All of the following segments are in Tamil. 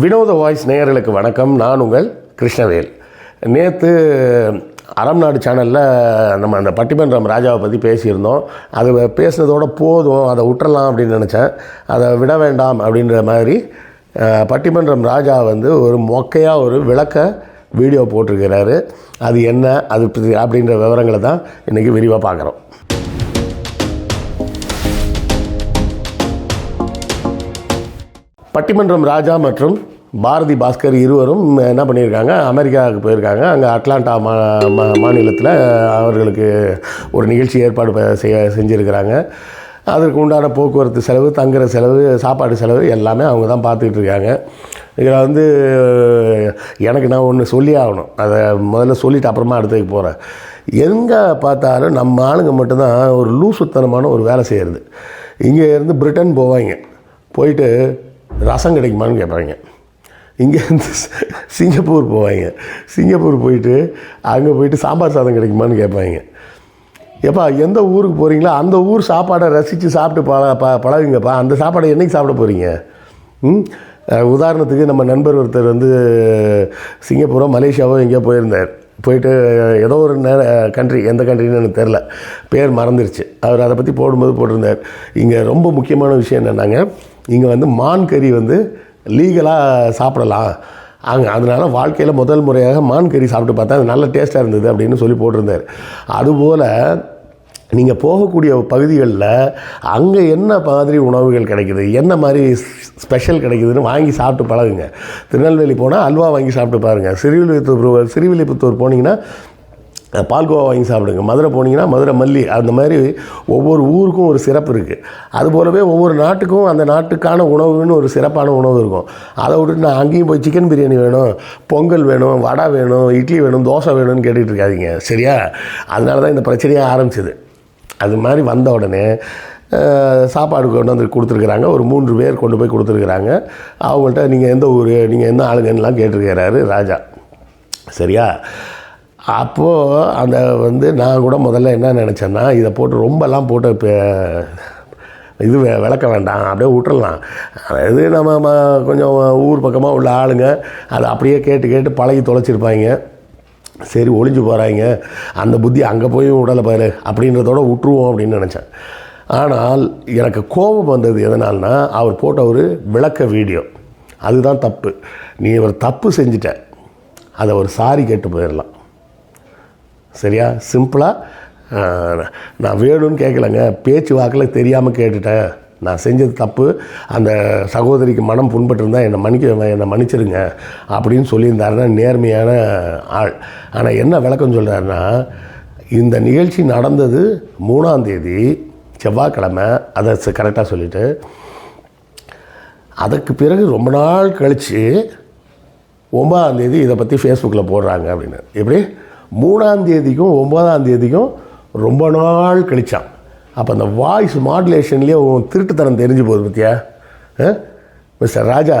வினோத வாய்ஸ் நேயர்களுக்கு வணக்கம். நான் உங்கள் கிருஷ்ணவேல். நேற்று அறம் நாடு சேனலில் நம்ம அந்த பட்டிமன்றம் ராஜாவை பற்றி பேசியிருந்தோம். அது பேசுனதோட போதும் அதை விட்டுறலாம் அப்படின்னு நினச்சேன். அதை விட வேண்டாம் அப்படின்ற மாதிரி பட்டிமன்றம் ராஜா வந்து ஒரு மொக்கையாக ஒரு விளக்க வீடியோ போட்டிருக்கிறாரு. அது என்ன அது அப்படின்ற விவரங்களை தான் இன்றைக்கி விரிவாக பார்க்குறோம். பட்டிமன்றம் ராஜா மற்றும் பாரதி பாஸ்கர் இருவரும் என்ன பண்ணியிருக்காங்க? அமெரிக்காவுக்கு போயிருக்காங்க. அங்கே அட்லாண்டா மா மா- மாநிலத்தில் அவர்களுக்கு ஒரு நிகழ்ச்சி ஏற்பாடு ப- செய்ய செஞ்சுருக்கிறாங்க. அதற்கு உண்டான போக்குவரத்து செலவு தங்குற செலவு சாப்பாடு செலவு எல்லாமே அவங்க தான் பார்த்துக்கிட்டு இருக்காங்க இதில் வந்து எனக்கு நான் ஒன்று சொல்லி ஆகணும். அதை முதல்ல சொல்லிட்டு அப்புறமா அடுத்ததுக்கு போகிறேன் எங்கே பார்த்தாலும் நம்ம ஆளுங்க மட்டும்தான் ஒரு லூசுத்தனமான ஒரு வேலை செய்கிறது இங்கே இருந்து பிரிட்டன் போவாங்க. போயிட்டு ரசம் கிடைக்குமான்னு கேட்பாங்க. இங்கேருந்து சிங்கப்பூர் போவாங்க. சிங்கப்பூர் போயிட்டு அங்கே போயிட்டு சாம்பார் சாதம் கிடைக்குமான்னு கேட்பாங்க. ஏப்பா எந்த ஊருக்கு போகிறீங்களோ அந்த ஊர் சாப்பாடை ரசித்து சாப்பிட்டு பழ ப பழகுங்கப்பா. அந்த சாப்பாடை என்னைக்கு சாப்பிட போகிறீங்க ம்? உதாரணத்துக்கு நம்ம நண்பர் ஒருத்தர் வந்து சிங்கப்பூரோ மலேசியாவோ எங்கேயோ போயிருந்தார். போயிட்டு ஏதோ ஒரு நேர கண்ட்ரி எந்த கண்ட்ரின்னு எனக்கு தெரில பேர் மறந்துருச்சு. அவர் அதை பற்றி போடும்போது போட்டிருந்தார். இங்கே ரொம்ப முக்கியமான விஷயம் என்னென்னாங்க இங்கே வந்து மான் கறி வந்து லீகலாக சாப்பிடலாம். அங்கே அதனால் வாழ்க்கையில் முதல் முறையாக மான் கறி சாப்பிட்டு பார்த்தா அது நல்ல டேஸ்ட்டாக இருந்தது அப்படின்னு சொல்லி போட்டிருந்தார். அதுபோல் நீங்கள் போகக்கூடிய பகுதிகளில் அங்கே என்ன மாதிரி உணவுகள் கிடைக்குது? என்ன மாதிரி ஸ்பெஷல் கிடைக்குதுன்னு வாங்கி சாப்பிட்டு பழகுங்க. திருநெல்வேலி போனால் அல்வா வாங்கி சாப்பிட்டு பாருங்கள் சிறுவில்லிபுத்தூர் சிறுவில்லிபுத்தூர் போனீங்கன்னா பால்கோவா வாங்கி சாப்பிடுங்க. மதுரை போனீங்கன்னா மதுரை மல்லி அந்த மாதிரி ஒவ்வொரு ஊருக்கும் ஒரு சிறப்பு இருக்குது அதுபோலவே ஒவ்வொரு நாட்டுக்கும் அந்த நாட்டுக்கான உணவுன்னு ஒரு சிறப்பான உணவு இருக்கும். அதை விட்டுட்டு நான் அங்கேயும் போய் சிக்கன் பிரியாணி வேணும் பொங்கல் வேணும் வடை வேணும் இட்லி வேணும் தோசை வேணும்னு கேட்டுட்டு சரியா? அதனால தான் இந்த பிரச்சனையே ஆரம்பிச்சது. அது மாதிரி வந்த உடனே சாப்பாடு கொண்டு வந்து கொடுத்துருக்குறாங்க. ஒரு மூன்று பேர் கொண்டு போய் கொடுத்துருக்குறாங்க. அவங்கள்ட்ட நீங்கள் எந்த ஊர் நீங்கள் என்ன ஆளுங்கன்னுலாம் கேட்டிருக்கிறாரு ராஜா. சரியா? அப்போது அந்த வந்து நான் கூட முதல்ல என்ன நினச்சேன்னா இதை போட்டு ரொம்பலாம் போட்டு இப்போ இது வெ- விளக்க வேண்டாம் அப்படியே விட்டுறலாம். அதாவது நம்ம ம- கொஞ்சம் ஊர் பக்கமாக உள்ள ஆளுங்க அதை அப்படியே கேட்டு கேட்டு பழகி தொலைச்சிருப்பாங்க. சரி ஒளிஞ்சு போகிறாங்க அந்த புத்தி அங்கே போய் விடலை பாரு அப்படின்றதோட விட்டுருவோம் அப்படின்னு நினச்சேன். ஆனால் எனக்கு கோபம் வந்தது எதனால்னா அவர் போட்ட ஒரு விளக்க வீடியோ. அதுதான் தப்பு. நீ ஒரு தப்பு செஞ்சிட்ட. அதை ஒரு சாரி கேட்டு போயிடலாம். சரியா? சிம்பிளாக நான் வேணும்னு கேட்கலங்க பேச்சு வாக்கில் தெரியாமல் கேட்டுட்டேன். நான் செஞ்சது தப்பு. அந்த சகோதரிக்கு மனம் புண்பட்டிருந்தா என்னை மன்னிக்க என்னை மன்னிச்சிருங்க அப்படின்னு சொல்லியிருந்தாருன்னா நேர்மையான ஆள். ஆனால் என்ன விளக்கம் சொல்கிறாருன்னா இந்த நிகழ்ச்சி நடந்தது மூணாம் தேதி செவ்வாய்க்கிழமை. அதை கரெக்டாக சொல்லிவிட்டு அதுக்கு பிறகு ரொம்ப நாள் கழித்து ஒன்பதாம் தேதி இதை பற்றி ஃபேஸ்புக்கில் போடுறாங்க அப்படின்னு. எப்படி? மூணாம் தேதிக்கும் ஒன்பதாம் தேதிக்கும் ரொம்ப நாள் கழிச்சான். அப்போ அந்த வாய்ஸ் மாடுலேஷன்லேயே உன் திருட்டுத்தனம் தெரிஞ்சு போகுது பத்தியா? மிஸ்டர் ராஜா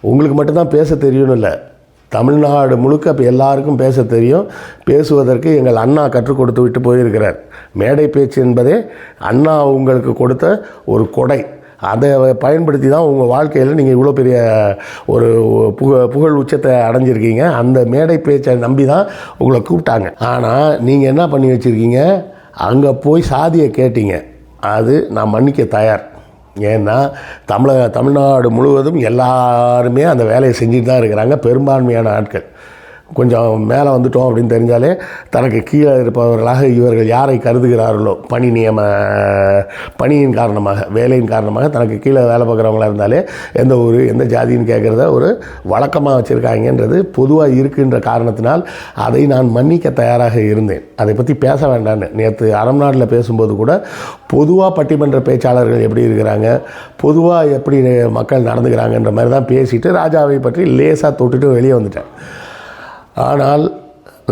உங்களுக்கு மட்டும்தான் பேச தெரியும்னு இல்லை. தமிழ்நாடு முழுக்க இப்போ எல்லாருக்கும் பேச தெரியும். பேசுவதற்கு எங்கள் அண்ணா கற்றுக் கொடுத்து விட்டு போயிருக்கிறார். மேடை பேச்சு என்பதே அண்ணா உங்களுக்கு கொடுத்த ஒரு கொடை. அதை பயன்படுத்தி தான் உங்கள் வாழ்க்கையில் நீங்கள் இவ்வளோ பெரிய ஒரு புக புகழ் உச்சத்தை அடைஞ்சிருக்கீங்க. அந்த மேடை பேச்சை நம்பி தான் உங்களை கூப்பிட்டாங்க. ஆனால் நீங்கள் என்ன பண்ணி வச்சுருக்கீங்க? அங்கே போய் சாதியை கேட்டீங்க. அது நான் மன்னிக்க தயார். ஏன்னா தமிழக தமிழ்நாடு முழுவதும் எல்லாருமே அந்த வேலையை செஞ்சுட்டு தான் இருக்கிறாங்க பெரும்பான்மையான ஆட்கள். கொஞ்சம் மேலே வந்துட்டோம் அப்படின்னு தெரிஞ்சாலே தனக்கு கீழே இருப்பவர்களாக இவர்கள் யாரை கருதுகிறார்களோ பணி நியம பணியின் காரணமாக வேலையின் காரணமாக தனக்கு கீழே வேலை பார்க்குறவங்களா இருந்தாலே எந்த ஊர் எந்த ஜாதின்னு கேட்குறத ஒரு வழக்கமாக வச்சுருக்காங்கன்றது பொதுவாக இருக்குன்ற காரணத்தினால் அதை நான் மன்னிக்க தயாராக இருந்தேன். அதை பற்றி பேச வேண்டான்னு. நேற்று அறம் நாட்டில் பேசும்போது கூட பொதுவாக பட்டிமன்ற பேச்சாளர்கள் எப்படி இருக்கிறாங்க பொதுவாக எப்படி மக்கள் நடந்துக்கிறாங்கன்ற மாதிரி தான் பேசிட்டு ராஜாவை பற்றி லேசாக தொட்டுட்டு வெளியே வந்துட்டேன். ஆனால்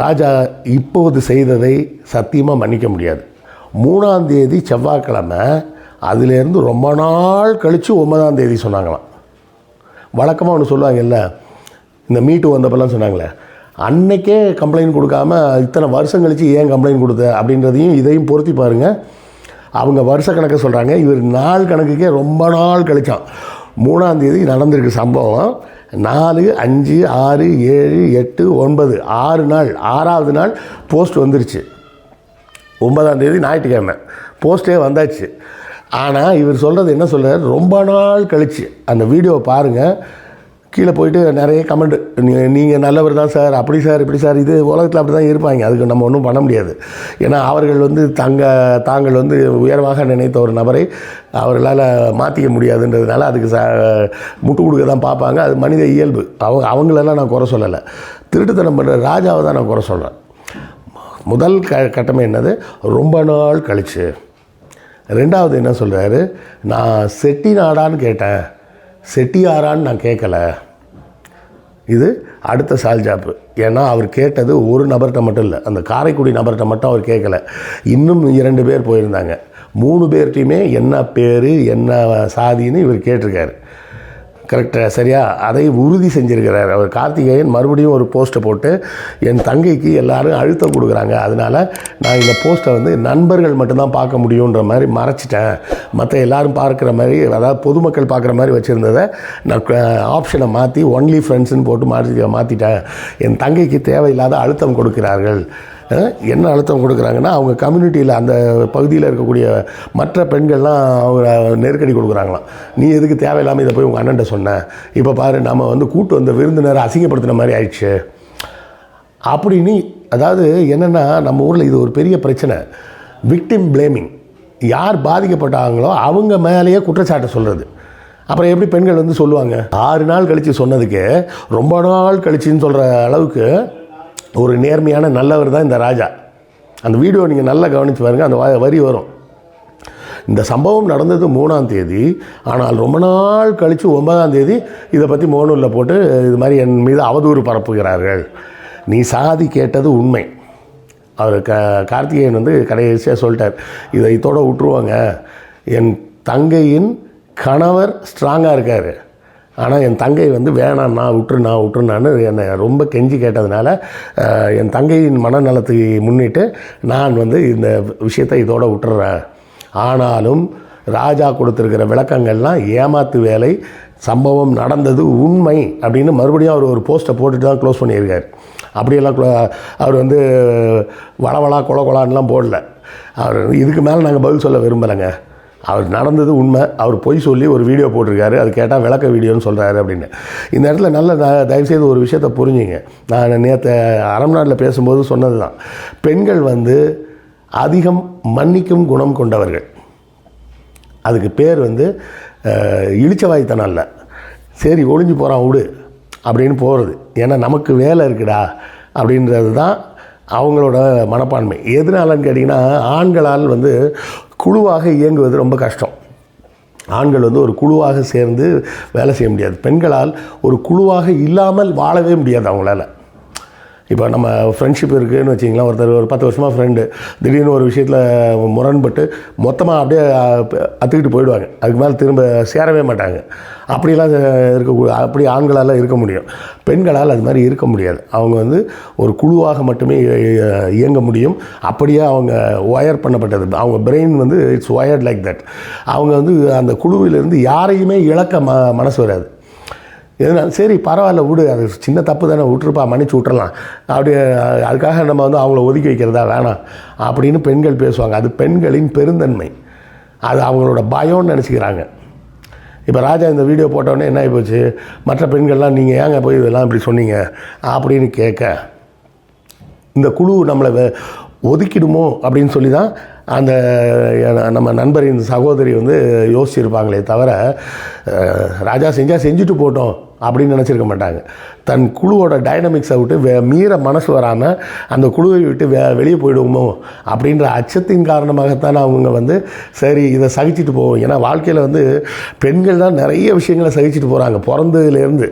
ராஜா இப்போது செய்ததை சத்தியமாக மன்னிக்க முடியாது. மூணாம் தேதி செவ்வாய்க்கிழமை அதுலேருந்து ரொம்ப நாள் கழித்து ஒன்பதாம் தேதி சொன்னாங்களாம். வழக்கமாக ஒன்று சொல்லுவாங்கல்ல இந்த மீட்டு வந்தப்பெல்லாம் சொன்னாங்களே அன்னைக்கே கம்ப்ளைண்ட் கொடுக்காம இத்தனை வருஷம் கழித்து ஏன் கம்ப்ளைண்ட் கொடுத்த? அப்படின்றதையும் இதையும் பொருத்தி பாருங்கள் அவங்க வருஷ கணக்கை சொல்கிறாங்க இவர் நாள் கணக்குக்கே ரொம்ப நாள் கழிச்சான் மூணாம் தேதி நடந்திருக்கு சம்பவம். நாலு அஞ்சு ஆறு ஏழு எட்டு ஒன்பது. ஆறு நாள் ஆறாவது நாள் போஸ்ட் வந்துருச்சு. ஒன்பதாம் தேதி ஞாயிற்றுக்கிழமை. போஸ்ட்டே வந்தாச்சு. ஆனால் இவர் சொல்கிறது என்ன சொல்கிறார் ரொம்ப நாள் கழிச்சு. அந்த வீடியோவை பாருங்கள் கீழே போயிட்டு நிறைய கமெண்ட் நீங்கள் நல்லவர் தான் சார். அப்படி சார் இப்படி சார். இது உலகத்தில் அப்படி தான் இருப்பாங்க. அதுக்கு நம்ம ஒன்றும் பண்ண முடியாது. ஏன்னா அவர்கள் வந்து தங்க தாங்கள் வந்து உயர்வாக நினைத்த ஒரு நபரை அவர்களால் மாற்றிக்க முடியாதுன்றதுனால அதுக்கு ச முட்டு கொடுக்க தான் பார்ப்பாங்க. அது மனித இயல்பு. அவங்க அவங்களெல்லாம் நான் குறை சொல்லலை. திருட்டுத்தனம் பண்ணுற ராஜாவை தான் நான் குறை சொல்கிறேன் முதல் க கட்டமை என்னது? ரொம்ப நாள் கழிச்சு. ரெண்டாவது என்ன சொல்கிறாரு நான் செட்டி நாடான்னு கேட்டேன். செட்டியாரான்னு நான் கேட்கல. இது அடுத்த சால்ஜாப்பு ஏன்னா அவர் கேட்டது ஒரு நபர்கிட்ட மட்டும் இல்லை. அந்த காரைக்குடி நபர்கிட்ட மட்டும் அவர் கேட்கல இன்னும் இரண்டு பேர் போயிருந்தாங்க. மூணு பேர்ட்டையுமே என்ன பேர் என்ன சாதின்னு இவர் கேட்டிருக்காரு. கரெக்டாக சரியா? அதை உறுதி செஞ்சிருக்கிறார். அவர் கார்த்திகேயன் மறுபடியும் ஒரு போஸ்ட்டை போட்டு என் தங்கைக்கு எல்லாரும் அழுத்தம் கொடுக்குறாங்க. அதனால் நான் இந்த போஸ்ட்டை வந்து நண்பர்கள் மட்டும்தான் பார்க்க முடியுன்ற மாதிரி மறைச்சிட்டேன். மற்ற எல்லாரும் பார்க்குற மாதிரி அதாவது பொதுமக்கள் பார்க்குற மாதிரி வச்சுருந்ததை நான் ஆப்ஷனை மாற்றி ஒன்லி ஃப்ரெண்ட்ஸ்னு போட்டு மாற்றி மாற்றிட்டேன் என் தங்கைக்கு தேவையில்லாத அழுத்தம் கொடுக்கிறார்கள். என்ன அழுத்தம் கொடுக்குறாங்கன்னா அவங்க கம்யூனிட்டியில் அந்த பகுதியில் இருக்கக்கூடிய மற்ற பெண்கள்லாம் அவங்க நெருக்கடி கொடுக்குறாங்களாம். நீ எதுக்கு தேவையில்லாமல் இதை போய் உங்கள் அண்ணன்ட்ட சொன்னேன் இப்போ பாரு நம்ம வந்து கூட்டு வந்த விருந்தினரை அசிங்கப்படுத்தின மாதிரி ஆயிடுச்சு. அப்படின்னு அதாவது என்னென்னா நம்ம ஊரில் இது ஒரு பெரிய பிரச்சனை. விக்டிம் பிளேமிங் யார் பாதிக்கப்பட்டாங்களோ அவங்க மேலேயே குற்றச்சாட்டை சொல்கிறது அப்புறம் எப்படி பெண்கள் வந்து சொல்லுவாங்க? ஆறு நாள் கழித்து சொன்னதுக்கு ரொம்ப நாள் கழிச்சுன்னு சொல்கிற அளவுக்கு ஒரு நேர்மையான நல்லவர் தான் இந்த ராஜா. அந்த வீடியோ நீங்கள் நல்லா கவனித்து பாருங்கள் அந்த வ- வரி வரும். இந்த சம்பவம் நடந்தது மூணாம் தேதி ஆனால் ரொம்ப நாள் கழித்து ஒன்பதாம் தேதி இதை பற்றி மோனூரில் போட்டு இது மாதிரி என் மீது அவதூறு பரப்புகிறார்கள். நீ சாதி கேட்டது உண்மை. அவர் க கார்த்திகேயன் வந்து கடைசியாக சொல்லிட்டார் இதை இதோட விட்டுருவாங்க. என் தங்கையின் கணவர் ஸ்ட்ராங்காக இருக்கார். ஆனால் என் தங்கை வந்து வேணாம் நான் விட்டுருண்ணா விட்டுருனான்னு என்னை ரொம்ப கெஞ்சி கேட்டதுனால என் தங்கையின் மனநலத்தை முன்னிட்டு நான் வந்து இந்த விஷயத்தை இதோட விட்டுறேன் ஆனாலும் ராஜா கொடுத்துருக்கிற விளக்கங்கள்லாம் ஏமாத்து வேலை சம்பவம் நடந்தது உண்மை அப்படின்னு மறுபடியும் அவர் ஒரு போஸ்ட்டை போட்டுட்டு தான் க்ளோஸ் பண்ணியிருக்கார். அப்படியெல்லாம் அவர் வந்து வளவளா கொல கொலான்லாம் போடல. அவர் இதுக்கு மேலே நாங்கள் பதில் சொல்ல விரும்பலைங்க. அவர் நடந்தது உண்மை. அவர் பொய் சொல்லி ஒரு வீடியோ போட்டிருக்காரு. அது கேட்டால் விளக்க வீடியோன்னு சொல்கிறாரு அப்படின்னு. இந்த இடத்துல நல்ல த- தயவுசெய்து ஒரு விஷயத்தை புரிஞ்சுங்க. நான் நேற்று அரம்நாட்டில் பேசும்போது சொன்னது தான் பெண்கள் வந்து அதிகம் மன்னிக்கும் குணம் கொண்டவர்கள். அதுக்கு பேர் வந்து இழிச்சவாய்த்தனம் இல்லை சரி ஒளிஞ்சு போகிறான் விடு அப்படின்னு போகிறது ஏன்னா நமக்கு வேலை இருக்குடா அப்படின்றது தான் அவங்களோட மனப்பான்மை. எதனாலன்னு கேட்டிங்கன்னா ஆண்களால் வந்து குழுவாக இயங்குவது ரொம்ப கஷ்டம். ஆண்கள் வந்து ஒரு குழுவாக சேர்ந்து வேலை செய்ய முடியாது. பெண்களால் ஒரு குழுவாக இல்லாமல் வாழவே முடியாது அவங்களால. இப்போ நம்ம ஃப்ரெண்ட்ஷிப் இருக்குதுன்னு வச்சிங்களா ஒருத்தர் ஒரு பத்து வருஷமாக ஃப்ரெண்டு திடீர்னு ஒரு விஷயத்தில் முரண்பட்டு மொத்தமாக அப்படியே அத்துக்கிட்டு போயிடுவாங்க. அதுக்கு மேலே திரும்ப சேரவே மாட்டாங்க. அப்படிலாம் இருக்க அப்படி ஆண்களால் இருக்க முடியும். பெண்களால் அது மாதிரி இருக்க முடியாது. அவங்க வந்து ஒரு குழுவாக மட்டுமே இயங்க முடியும். அப்படியே அவங்க ஒயர் பண்ணப்பட்டது. அவங்க பிரெயின் வந்து இட்ஸ் ஒயர்ட் லைக் தட் அவங்க வந்து அந்த குழுவிலிருந்து யாரையுமே இழக்க ம மனசு வராது. எதனா சரி பரவாயில்ல விடு. அது சின்ன தப்பு தானே விட்டுருப்பா மன்னிச்சு விட்டுறலாம். அப்படி அதுக்காக நம்ம வந்து அவங்கள ஒதுக்கி வைக்கிறதா வேணாம் அப்படின்னு பெண்கள் பேசுவாங்க. அது பெண்களின் பெருந்தன்மை. அது அவங்களோட பயம்னு நினச்சிக்கிறாங்க. இப்போ ராஜா இந்த வீடியோ போட்டோடனே என்ன ஆகிப்போச்சு மற்ற பெண்கள்லாம் நீங்கள் ஏங்க போய் இதெல்லாம் இப்படி சொன்னீங்க? அப்படின்னு கேட்க இந்த குழு நம்மளை ஒதுக்கிடுமோ? அப்படின்னு சொல்லி தான் அந்த நம்ம நண்பரின் சகோதரி வந்து யோசிச்சிருப்பாங்களே தவிர ராஜா செஞ்சால் செஞ்சுட்டு போட்டோம். அப்படின்னு நினச்சிருக்க மாட்டாங்க. தன் குழுவோட டைனமிக்ஸை விட்டு வே மீற மனசு வராமல் அந்த குழுவை விட்டு வே வெளியே போயிடுவோமோ அப்படின்ற அச்சத்தின் காரணமாகத்தான் அவங்க வந்து சரி இதை சகிச்சிட்டு போவோம். ஏன்னா வாழ்க்கையில் வந்து பெண்கள் தான் நிறைய விஷயங்களை சகிச்சிட்டு போகிறாங்க பிறந்ததுலேருந்து.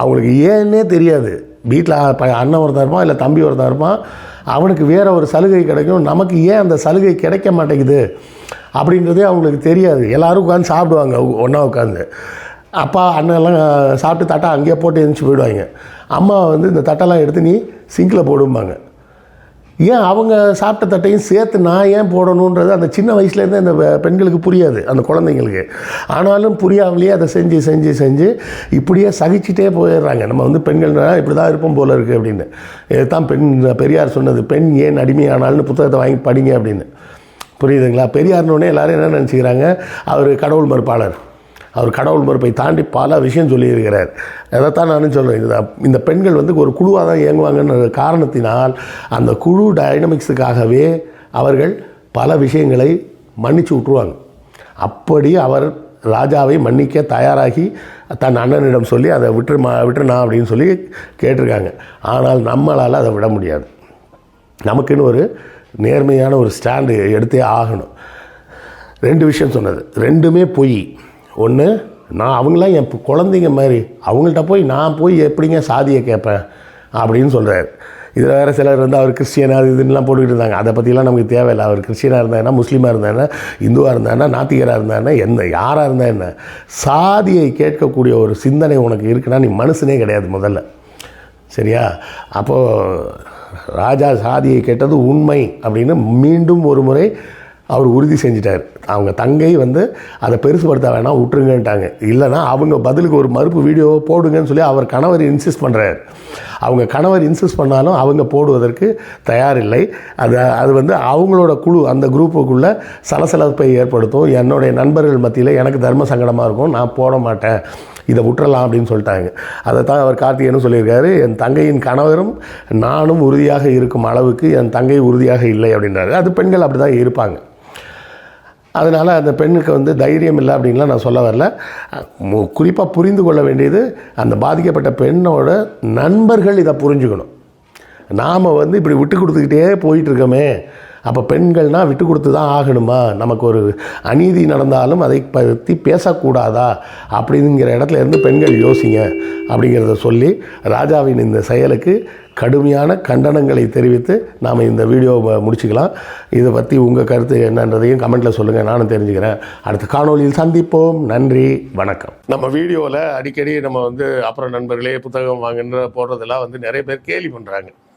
அவங்களுக்கு ஏன்னே தெரியாது. வீட்டில் அண்ணன் ஒருத்தன் இருப்பான் இல்லை தம்பி ஒருத்தன் இருப்பான். அவனுக்கு வேறு ஒரு சலுகை கிடைக்கும். நமக்கு ஏன் அந்த சலுகை கிடைக்க மாட்டேங்குது? அப்படின்றதே அவங்களுக்கு தெரியாது. எல்லோரும் உட்காந்து சாப்பிடுவாங்க ஒன்றா உட்காந்து அப்பா அண்ணெல்லாம் சாப்பிட்டு தட்டை அங்கேயே போட்டு எழுந்துச்சு போயிடுவாங்க. அம்மா வந்து இந்த தட்டெல்லாம் எடுத்து நீ சிங்கில் போடும்பாங்க. ஏன் அவங்க சாப்பிட்ட தட்டையும் சேர்த்து நான் ஏன் போடணுன்றது அந்த சின்ன வயசுலேருந்தே அந்த பெண்களுக்கு புரியாது அந்த குழந்தைங்களுக்கு. ஆனாலும் புரியாமலேயே அதை செஞ்சு செஞ்சு செஞ்சு இப்படியே சகிச்சுட்டே போயிடுறாங்க. நம்ம வந்து பெண்கள்னா இப்படி தான் இருப்போம் போல இருக்குது அப்படின்னு. இதுதான் பெண் பெரியார் சொன்னது பெண் ஏன் அடிமையானால்னு புத்தகத்தை வாங்கி படிங்க அப்படின்னு. புரியுதுங்களா? பெரியார்னோடனே எல்லாரும் என்ன நினச்சிக்கிறாங்க? அவர் கடவுள் மறுப்பாளர். அவர் கடவுள் மறுப்பை தாண்டி பல விஷயம் சொல்லியிருக்கிறார். அதைத்தான் நானும் சொல்கிறேன் இந்த இந்த பெண்கள் வந்து ஒரு குழுவாக தான் இயங்குவாங்கன்ற காரணத்தினால் அந்த குழு டைனமிக்ஸுக்காகவே அவர்கள் பல விஷயங்களை மன்னிச்சு விட்ருவாங்க அப்படி அவர் ராஜாவை மன்னிக்க தயாராகி தன் அண்ணனிடம் சொல்லி அதை விட்டுரு மா விட்டுருனா அப்படின்னு சொல்லி கேட்டிருக்காங்க. ஆனால் நம்மளால் அதை விட முடியாது. நமக்குன்னு ஒரு நேர்மையான ஒரு ஸ்டாண்டு எடுத்தே ஆகணும். ரெண்டு விஷயம் சொன்னது. ரெண்டுமே பொய். ஒன்று நான் அவங்களாம் என் குழந்தைங்க மாதிரி அவங்கள்ட்ட போய் நான் போய் எப்படிங்க சாதியை கேட்பேன் அப்படின்னு சொல்கிறார் இதில் வேறு சிலர் வந்து அவர் கிறிஸ்டியனா அது இதுன்னெலாம் போட்டுக்கிட்டு இருந்தாங்க. அதை பற்றிலாம் நமக்கு தேவையில்லை. அவர் கிறிஸ்டியனாக இருந்தாங்கன்னா முஸ்லீமாக இருந்தாங்கன்னா இந்துவாக இருந்தாங்கன்னா நாத்திகராக இருந்தாங்கன்னா என்ன யாராக இருந்தா என்ன சாதியை கேட்கக்கூடிய ஒரு சிந்தனை உனக்கு இருக்குன்னா நீ மனுஷனே கிடையாது முதல்ல. சரியா? அப்போது ராஜா சாதியை கேட்டது உண்மை அப்படின்னு மீண்டும் ஒரு முறை அவர் உறுதி செஞ்சிட்டார். அவங்க தங்கை வந்து அதை பெருசுபடுத்த வேணாம் விட்டுருங்கன்ட்டாங்க. இல்லைன்னா அவங்க பதிலுக்கு ஒரு மறுப்பு வீடியோ போடுங்கன்னு சொல்லி அவர் கணவர் இன்சிஸ்ட் பண்ணுறாரு அவங்க கணவர் இன்சிஸ்ட் பண்ணாலும் அவங்க போடுவதற்கு தயாரில்லை. அது அது வந்து அவங்களோட குழு அந்த குரூப்புக்குள்ளே சலசலப்பை ஏற்படுத்தும். என்னுடைய நண்பர்கள் மத்தியில் எனக்கு தர்ம சங்கடமாக இருக்கும் நான் போட மாட்டேன் இதை விட்டுறலாம் அப்படின்னு சொல்லிட்டாங்க. அதை தான் அவர் கார்த்திகேயனும் சொல்லியிருக்காரு என் தங்கையின் கணவரும் நானும் உறுதியாக இருக்கும் அளவுக்கு என் தங்கை உறுதியாக இல்லை அப்படின்றாரு. அது பெண்கள் அப்படி தான் இருப்பாங்க. அதனால் அந்த பெண்ணுக்கு வந்து தைரியம் இல்லை அப்படின்லாம் நான் சொல்ல வரல. குறிப்பாக புரிந்து கொள்ள வேண்டியது அந்த பாதிக்கப்பட்ட பெண்ணோட நண்பர்கள் இதை புரிஞ்சுக்கணும். நாம் வந்து இப்படி விட்டு கொடுத்துக்கிட்டே போயிட்டுருக்கோமே அப்போ பெண்கள்னால் விட்டு கொடுத்து தான் ஆகணுமா? நமக்கு ஒரு அநீதி நடந்தாலும் அதை பற்றி பேசக்கூடாதா? அப்படிங்கிற இடத்துல இருந்து பெண்கள் யோசிங்க அப்படிங்கிறத சொல்லி ராஜாவின் இந்த செயலுக்கு கடுமையான கண்டனங்களை தெரிவித்து நாம் இந்த வீடியோவை முடிச்சுக்கலாம். இதை பற்றி உங்கள் கருத்து என்னன்றதையும் கமெண்ட்டில் சொல்லுங்கள் நானும் தெரிஞ்சுக்கிறேன். அடுத்த காணொளியில் சந்திப்போம். நன்றி வணக்கம். நம்ம வீடியோவில் அடிக்கடி நம்ம வந்து அப்புறம் நண்பர்களே புத்தகம் வாங்குன்ற போடுறதெல்லாம் வந்து நிறைய பேர் கேலி பண்ணுறாங்க